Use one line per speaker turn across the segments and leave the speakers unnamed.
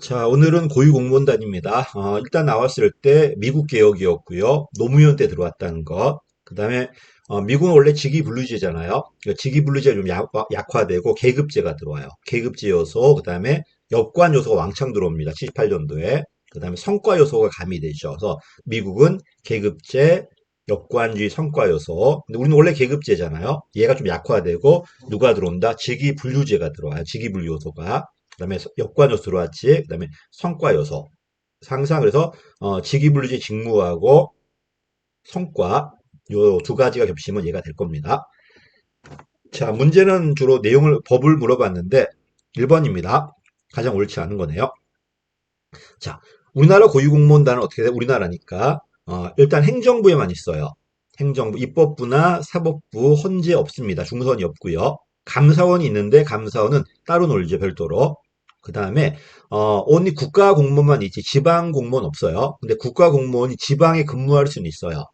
자, 오늘은 고위공무원단입니다. 어, 일단 나왔을 때 미국 개혁이었고요. 노무현 때 들어왔다는 것. 그 다음에 어, 미국은 원래 직위분류제잖아요. 직위분류제가 좀 약, 약화되고 계급제가 들어와요. 계급제 요소, 그 다음에 여관 요소가 왕창 들어옵니다. 78년도에. 그 다음에 성과 요소가 가미되죠. 그래서 미국은 계급제, 역관주의 성과 요소. 근데 우리는 원래 계급제잖아요. 얘가 좀 약화되고 누가 들어온다? 직위분류제가 들어와요. 직위분류 요소가. 그 다음에 역관 요소 들어왔지. 그 다음에 성과 요소. 항상 그래서 어, 직위분류제 직무하고 성과 요 두 가지가 겹치면 얘가 될 겁니다. 자, 문제는 주로 내용을 법을 물어봤는데 1번입니다. 가장 옳지 않은 거네요. 자, 우리나라 고위공무원단은 어떻게 돼? 우리나라니까 어, 일단 행정부에만 있어요. 행정부, 입법부나 사법부, 헌재 없습니다. 중선이 없고요. 감사원이 있는데 감사원은 따로 놀죠, 별도로. 그 다음에 어, only 국가 공무원만 있지 지방 공무원 없어요. 근데 국가 공무원이 지방에 근무할 수는 있어요.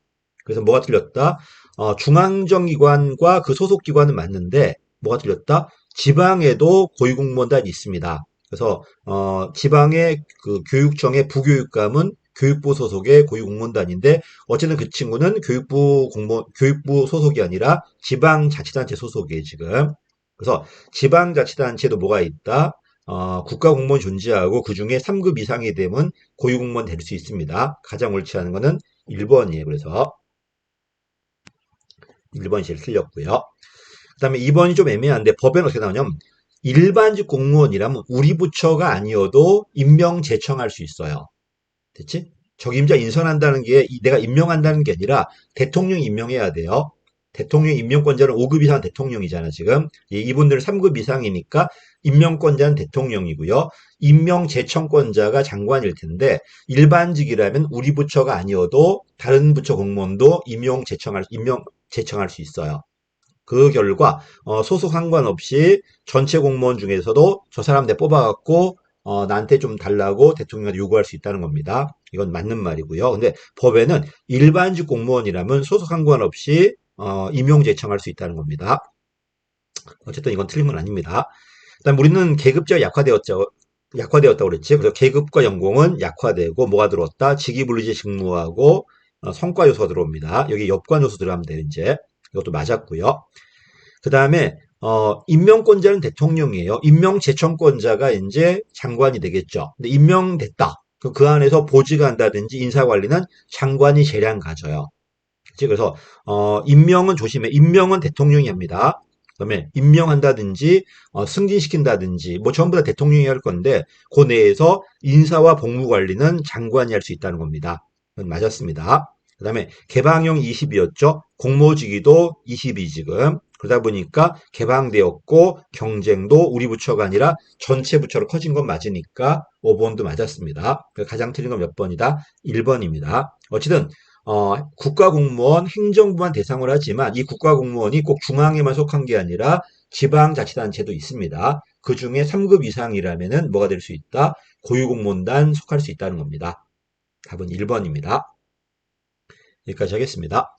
그래서 뭐가 틀렸다? 어, 중앙정기관과 그 소속 기관은 맞는데 뭐가 틀렸다? 지방에도 고위공무원단이 있습니다. 그래서 어, 지방의 그 교육청의 부교육감은 교육부 소속의 고위공무원단인데 어쨌든 그 친구는 교육부 공무원 교육부 소속이 아니라 지방자치단체 소속이에요 지금. 그래서 지방자치단체도 뭐가 있다? 어, 국가공무원 존재하고 그 중에 3급 이상이 되면 고위공무원 될 수 있습니다. 가장 옳지 않은 거는 1번이에요. 그래서 1번이 제일 틀렸고요. 그 다음에 2번이 좀 애매한데 법에는 어떻게 나오냐면 일반직 공무원이라면 우리 부처가 아니어도 임명 제청할 수 있어요. 됐지? 적임자 인선한다는 게 내가 임명한다는 게 아니라 대통령이 임명해야 돼요. 대통령 임명권자는 5급 이상 대통령이잖아, 지금. 이분들은 3급 이상이니까 임명권자는 대통령이고요. 임명 제청권자가 장관일 텐데 일반직이라면 우리 부처가 아니어도 다른 부처 공무원도 임명 제청할 임명 제청할 수 있어요. 그 결과 어, 소속 상관없이 전체 공무원 중에서도 저 사람 내 뽑아갖고 어, 나한테 좀 달라고 대통령한테 요구할 수 있다는 겁니다. 이건 맞는 말이고요. 근데 법에는 일반직 공무원이라면 소속 상관없이 어, 임용 제청할 수 있다는 겁니다. 어쨌든 이건 틀린 건 아닙니다. 그다음 우리는 계급제가 약화되었죠. 약화되었다고 그랬지. 그래서 계급과 연공은 약화되고 뭐가 들어왔다? 직위분리제 직무하고 어, 성과 요소가 들어옵니다. 여기 여관 요소 들어가면 돼 이제 이것도 맞았고요. 그 다음에 어, 임명권자는 대통령이에요. 임명 제청권자가 이제 장관이 되겠죠. 근데 임명됐다. 그 안에서 보직을 한다든지 인사관리는 장관이 재량 가져요. 그래서 어, 임명은 조심해. 임명은 대통령이 합니다. 그다음에 임명한다든지 어, 승진시킨다든지 뭐 전부 다 대통령이 할 건데 그 내에서 인사와 복무 관리는 장관이 할 수 있다는 겁니다. 맞았습니다. 그 다음에 개방형 20이었죠. 공모직위도 20이 지금. 그러다 보니까 개방되었고 경쟁도 우리 부처가 아니라 전체 부처로 커진 건 맞으니까 5번도 맞았습니다. 가장 틀린 건 몇 번이다? 1번입니다. 어쨌든 어, 국가공무원 행정부만 대상으로 하지만 이 국가공무원이 꼭 중앙에만 속한 게 아니라 지방자치단체도 있습니다. 그 중에 3급 이상이라면 뭐가 될 수 있다? 고유공무원단 속할 수 있다는 겁니다. 답은 1번입니다. 여기까지 하겠습니다.